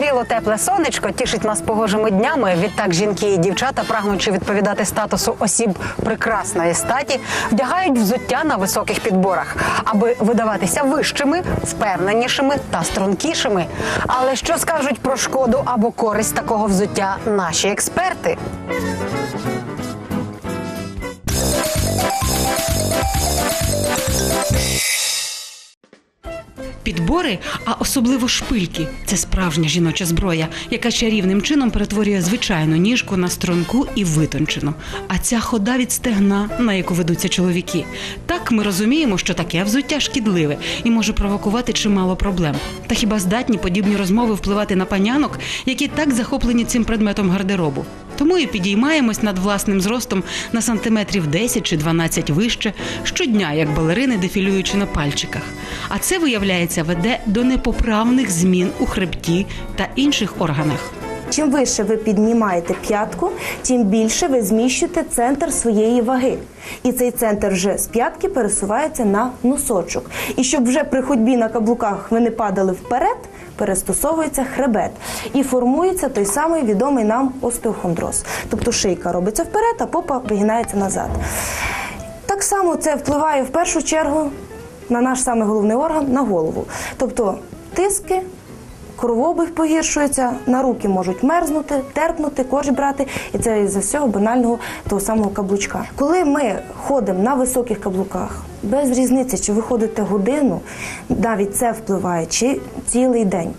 Пригріло тепле сонечко, тішить нас погожими днями. Відтак жінки і дівчата, прагнучи відповідати статусу осіб прекрасної статі, вдягають взуття на високих підборах, аби видаватися вищими, впевненішими та стрункішими. Але що скажуть про шкоду або користь такого взуття наші експерти? Підбори, а особливо шпильки це справжня жіноча зброя, яка чарівним чином перетворює звичайну ніжку на струнку і витончену. А ця хода від стегна, на яку ведуться чоловіки. Так ми розуміємо, що таке взуття шкідливе і може провокувати чимало проблем. Та хіба здатні подібні розмови впливати на панянок, які так захоплені цим предметом гардеробу? Тому і підіймаємось над власним зростом на сантиметрів 10 чи 12 вище щодня, як балерини, дефілюючи на пальчиках. А це виявляється веде до непоправних змін у хребті та інших органах. Чим вище ви піднімаєте п'ятку, тим більше ви зміщуєте центр своєї ваги. І цей центр вже з п'ятки пересувається на носочок. І щоб вже при ходьбі на каблуках ви не падали вперед, перестосовується хребет. І формується той самий відомий нам остеохондроз. Тобто шийка робиться вперед, а попа вигинається назад. Так само це впливає в першу чергу на наш самий головний орган на голову. Тобто тиски, кровообіг погіршується, на руки можуть мерзнути, терпнути, корч брати, і це із-за всього банального того самого каблучка. Коли ми ходимо на високих каблуках, без різниці, чи ви ходите годину, навіть це впливає, чи цілий день.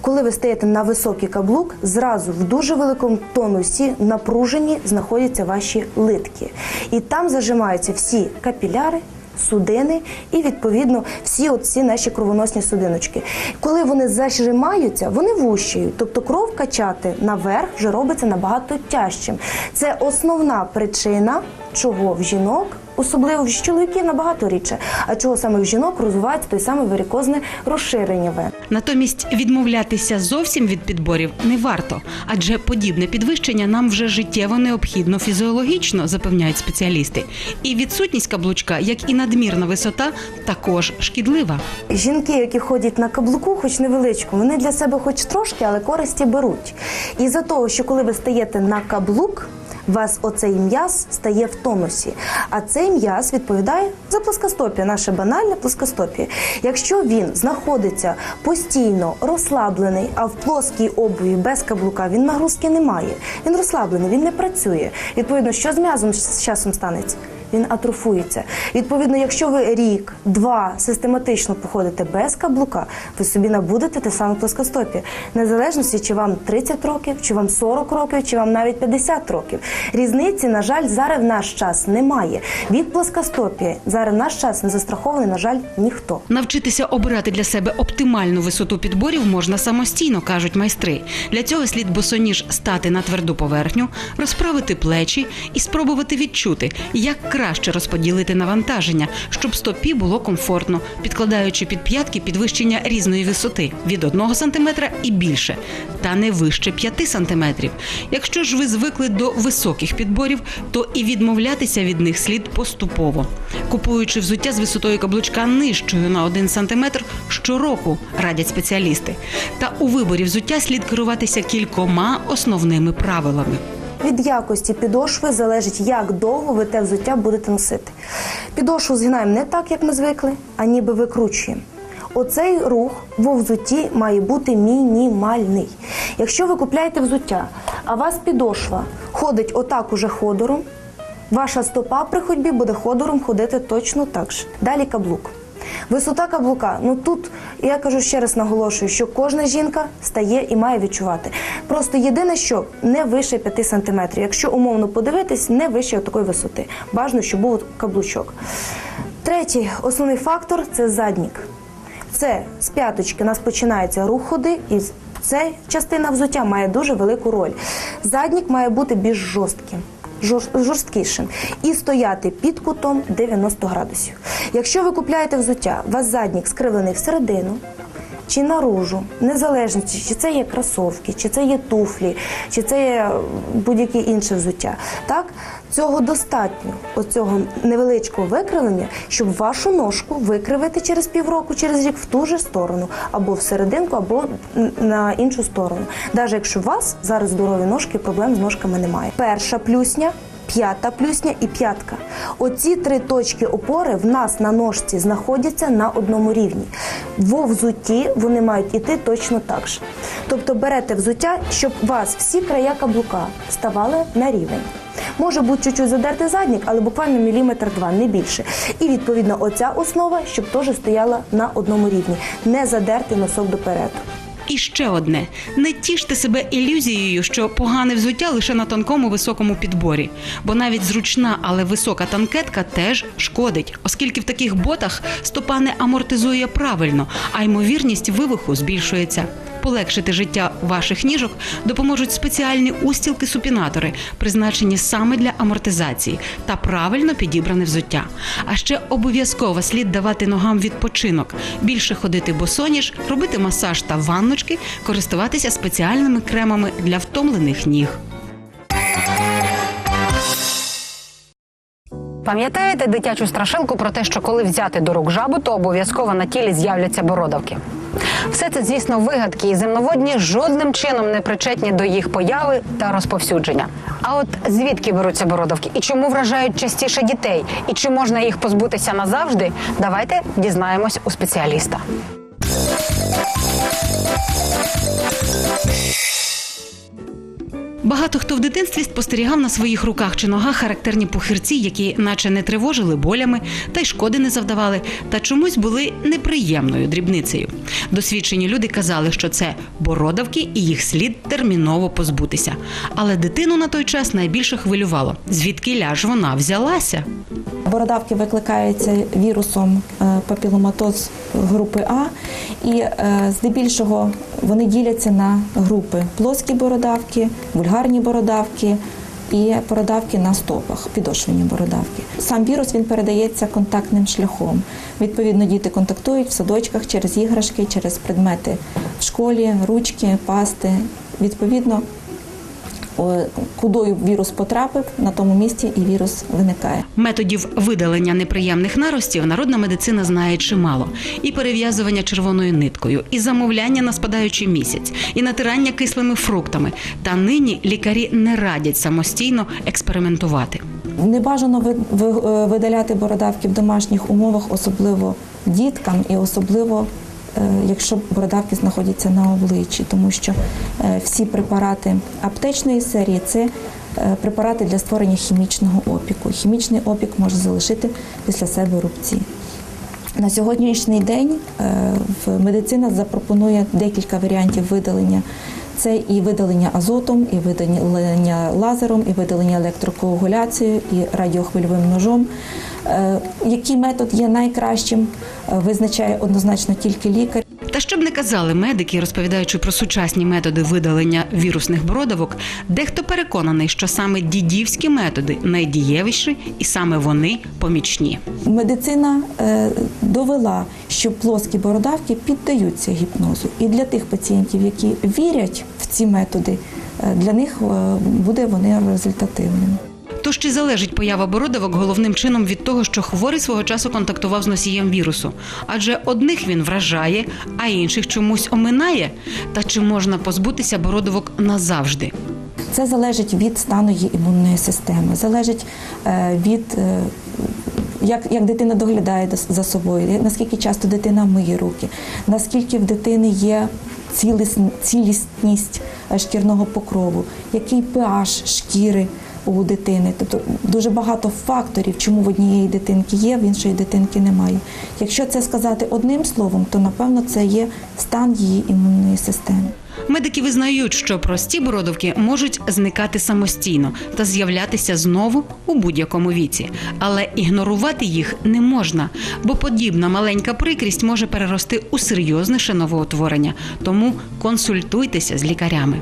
Коли ви стаєте на високий каблук, зразу в дуже великому тонусі напружені знаходяться ваші литки. І там зажимаються всі капіляри, судини і відповідно всі оці наші кровоносні судиночки. Коли вони зажимаються, вони вущають, тобто кров качати наверх вже робиться набагато тяжчим. Це основна причина, чого в жінок. Особливо в чоловіків набагато рідше, а чого саме в жінок розвивається той самий варикозне розширення вен. Натомість відмовлятися зовсім від підборів не варто, адже подібне підвищення нам вже життєво необхідно фізіологічно, запевняють спеціалісти. І відсутність каблучка, як і надмірна висота, також шкідлива. Жінки, які ходять на каблуку, хоч невеличку, вони для себе хоч трошки, але користі беруть. І за того, що коли ви стаєте на каблук, вас оцей м'яз стає в тонусі. А цей м'яз відповідає за плоскостопія, наше банальне плоскостопія. Якщо він знаходиться постійно розслаблений, а в плоскій обуві без каблука він нагрузки не має. Він розслаблений, він не працює. Відповідно, що з м'язом з часом станеться? Він атрофується. Відповідно, якщо ви рік, два систематично походите без каблука, ви собі набудете те саме плоскостопія. Незалежності, чи вам 30 років, чи вам 40 років, чи вам навіть 50 років. Різниці, на жаль, зараз в наш час немає. Від плоскостопії зараз в наш час не застрахований, на жаль, ніхто. Навчитися обирати для себе оптимальну висоту підборів можна самостійно, кажуть майстри. Для цього слід босоніж стати на тверду поверхню, розправити плечі і спробувати відчути, як краще розподілити навантаження, щоб стопі було комфортно, підкладаючи під п'ятки підвищення різної висоти від 1 см і більше, та не вище 5 см. Якщо ж ви звикли до високих підборів, то і відмовлятися від них слід поступово, купуючи взуття з висотою каблучка нижчою на 1 см щороку, радять спеціалісти. Та у виборі взуття слід керуватися кількома основними правилами. Від якості підошви залежить, як довго ви те взуття будете носити. Підошву згинаємо не так, як ми звикли, а ніби викручуємо. Оцей рух во взутті має бути мінімальний. Якщо ви купляєте взуття, а вас підошва ходить отак уже ходором, ваша стопа при ходьбі буде ходором ходити точно так же. Далі каблук. Висота каблука. Ну тут я кажу ще раз наголошую, що кожна жінка стає і має відчувати. Просто єдине, що не вище 5 см. Якщо умовно подивитись, не вище такої висоти. Бажано, щоб був каблучок. Третій основний фактор це заднік. Це з п'яточки у нас починається рух ходи, і ця частина взуття має дуже велику роль. Заднік має бути більш жорстким. Жор- жорсткішим і стояти під кутом 90 градусів. Якщо ви купляєте взуття, у вас заднік скривлений всередину, чи наружу, незалежно, чи це є кросовки, чи це є туфлі, чи це є будь-яке інше взуття. Так, цього достатньо, оцього невеличкого викривлення, щоб вашу ножку викривити через півроку, через рік в ту же сторону, або всерединку, або на іншу сторону. Навіть якщо у вас зараз здорові ножки, проблем з ножками немає. Перша плюсня. П'ята плюсня і п'ятка. Оці три точки опори в нас на ножці знаходяться на одному рівні. Во взутті вони мають іти точно так же. Тобто берете взуття, щоб у вас всі края каблука ставали на рівень. Може бути чуть-чуть задертий заднік, але буквально міліметр два, не більше. І відповідно оця основа, щоб теж стояла на одному рівні, не задертий носок допереду. І ще одне: не тіште себе ілюзією, що погане взуття лише на тонкому високому підборі, бо навіть зручна, але висока танкетка теж шкодить, оскільки в таких ботах стопа не амортизує правильно, а ймовірність вивиху збільшується. Полегшити життя ваших ніжок допоможуть спеціальні устілки-супінатори, призначені саме для амортизації та правильно підібране взуття. А ще обов'язково слід давати ногам відпочинок, більше ходити босоніж, робити масаж та ванночки, користуватися спеціальними кремами для втомлених ніг. Пам'ятаєте дитячу страшилку про те, що коли взяти до рук жабу, то обов'язково на тілі з'являться бородавки? Все це, звісно, вигадки, і земноводні жодним чином не причетні до їх появи та розповсюдження. А от звідки беруться бородавки і чому вражають частіше дітей, і чи можна їх позбутися назавжди? Давайте дізнаємось у спеціаліста. Багато хто в дитинстві спостерігав на своїх руках чи ногах характерні пухирці, які наче не тривожили болями та й шкоди не завдавали, та чомусь були неприємною дрібницею. Досвідчені люди казали, що це бородавки і їх слід терміново позбутися. Але дитину на той час найбільше хвилювало, звідки ляж вона взялася. Бородавки викликаються вірусом е, папіломатоз групи А, і е, здебільшого вони діляться на групи: плоскі бородавки, вульгарні бородавки і бородавки на стопах, підошвені бородавки. Сам вірус він передається контактним шляхом. Відповідно, діти контактують в садочках через іграшки, через предмети в школі, ручки, пасти. Відповідно, о, кудою вірус потрапив, на тому місці і вірус виникає. Методів видалення неприємних наростів народна медицина знає чимало: і перев'язування червоною ниткою, і замовляння на спадаючий місяць, і натирання кислими фруктами. Та нині лікарі не радять самостійно експериментувати. Не бажано е, видаляти бородавки в домашніх умовах, особливо діткам і особливо. Е, Якщо бородавки знаходяться на обличчі, тому що е, всі препарати аптечної серії це е, препарати для створення хімічного опіку. Хімічний опік може залишити після себе рубці. На сьогоднішній день медицина запропонує декілька варіантів видалення. Це і видалення азотом, і видалення лазером, і видалення електрокоагуляцією, і радіохвильовим ножом. Е, Який метод є найкращим, е, визначає однозначно тільки лікар. Та щоб не казали медики, розповідаючи про сучасні методи видалення вірусних бородавок, дехто переконаний, що саме дідівські методи найдієвіші і саме вони помічні. Медицина е, довела, що плоскі бородавки піддаються гіпнозу. І для тих пацієнтів, які вірять в ці методи, е, для них е, буде вони результативними. Тож чи залежить поява бородавок головним чином від того, що хворий свого часу контактував з носієм вірусу? Адже одних він вражає, а інших чомусь оминає. Та чи можна позбутися бородавок назавжди? Це залежить від стану її імунної системи, залежить е, від е, як, як дитина доглядає за собою, наскільки часто дитина миє руки, наскільки в дитини є цілісн- цілісність е, шкірного покрову, який pH шкіри у дитини. Тобто дуже багато факторів, чому в однієї дитинки є, в іншої дитинки немає. Якщо це сказати одним словом, то напевно це є стан її імунної системи. Медики визнають, що прості бородавки можуть зникати самостійно та з'являтися знову у будь-якому віці, але ігнорувати їх не можна, бо подібна маленька прикрість може перерости у серйозніше новоутворення. Тому консультуйтеся з лікарями.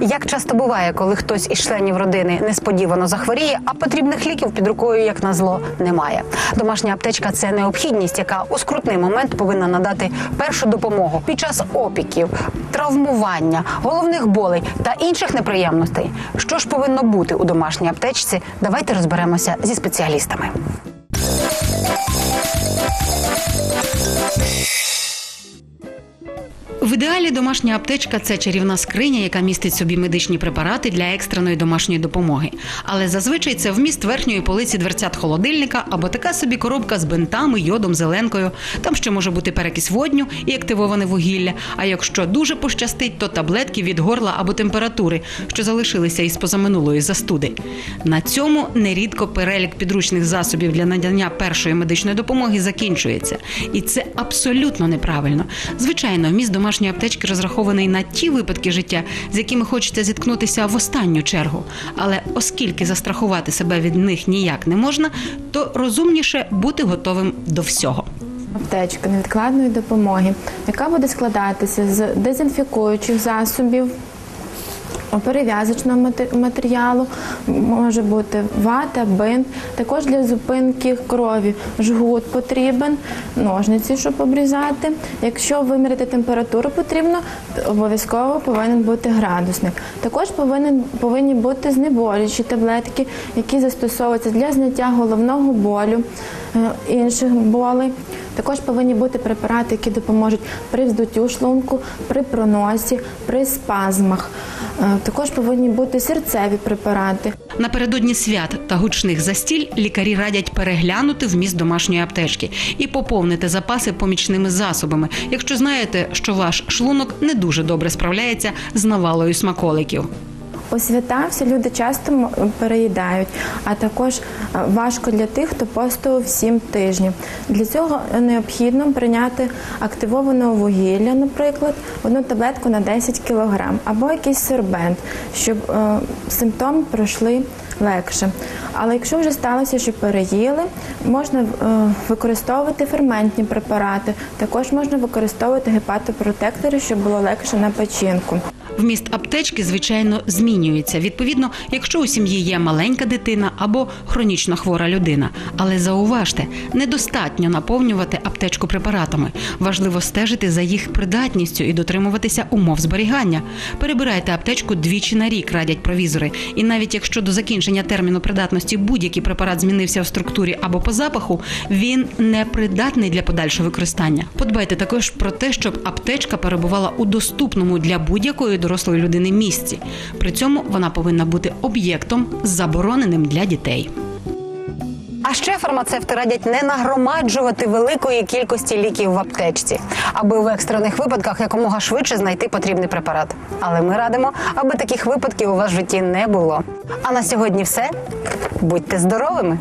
Як часто буває, коли хтось із членів родини несподівано захворіє, а потрібних ліків під рукою, як назло, немає. Домашня аптечка це необхідність, яка у скрутний момент повинна надати першу допомогу під час опіків, травмування, головних болей та інших неприємностей. Що ж повинно бути у домашній аптечці? Давайте розберемося зі спеціалістами. В ідеалі домашня аптечка це чарівна скриня, яка містить собі медичні препарати для екстреної домашньої допомоги. Але зазвичай це вміст верхньої полиці дверцят холодильника або така собі коробка з бинтами, йодом, зеленкою. Там ще може бути перекись водню і активоване вугілля. А якщо дуже пощастить, то таблетки від горла або температури, що залишилися із позаминулої застуди. На цьому нерідко перелік підручних засобів для надання першої медичної допомоги закінчується, і це абсолютно неправильно. Звичайно, вміст домашньої аптечки розрахований на ті випадки життя, з якими хочеться зіткнутися в останню чергу. Але оскільки застрахувати себе від них ніяк не можна, то розумніше бути готовим до всього. аптечка невідкладної допомоги, яка буде складатися з дезінфікуючих засобів. Перев'язочного матеріалу може бути вата, бинт. Також для зупинки крові жгут потрібен, ножниці, щоб обрізати. Якщо виміряти температуру потрібно, обов'язково повинен бути градусник. Також повинен, повинні бути знеболюючі таблетки, які застосовуються для зняття головного болю, е, інших болей. Також повинні бути препарати, які допоможуть при вздуттю шлунку, при проносі, при спазмах. Е, Також повинні бути серцеві препарати. Напередодні свят та гучних застіль лікарі радять переглянути вміст домашньої аптечки і поповнити запаси помічними засобами, якщо знаєте, що ваш шлунок не дуже добре справляється з навалою смаколиків. У свята всі люди часто переїдають, а також е, важко для тих, хто постував 7 тижнів. Для цього необхідно прийняти активоване вугілля, наприклад, одну таблетку на 10 кг, або якийсь сорбент, щоб е, симптоми пройшли легше. Але якщо вже сталося, що переїли, можна е, використовувати ферментні препарати, також можна використовувати гепатопротектори, щоб було легше на печінку. Вміст аптечки, звичайно, змінюється. Відповідно, якщо у сім'ї є маленька дитина або хронічно хвора людина. Але зауважте, недостатньо наповнювати аптечку препаратами. Важливо стежити за їх придатністю і дотримуватися умов зберігання. Перебирайте аптечку двічі на рік, радять провізори. І навіть якщо до закінчення терміну придатності будь-який препарат змінився в структурі або по запаху, він не придатний для подальшого використання. Подбайте також про те, щоб аптечка перебувала у доступному для будь-якої дорослої людини місці. При цьому вона повинна бути об'єктом, забороненим для дітей. А ще фармацевти радять не нагромаджувати великої кількості ліків в аптечці, аби в екстрених випадках якомога швидше знайти потрібний препарат. Але ми радимо, аби таких випадків у вас в житті не було. А на сьогодні все. Будьте здоровими!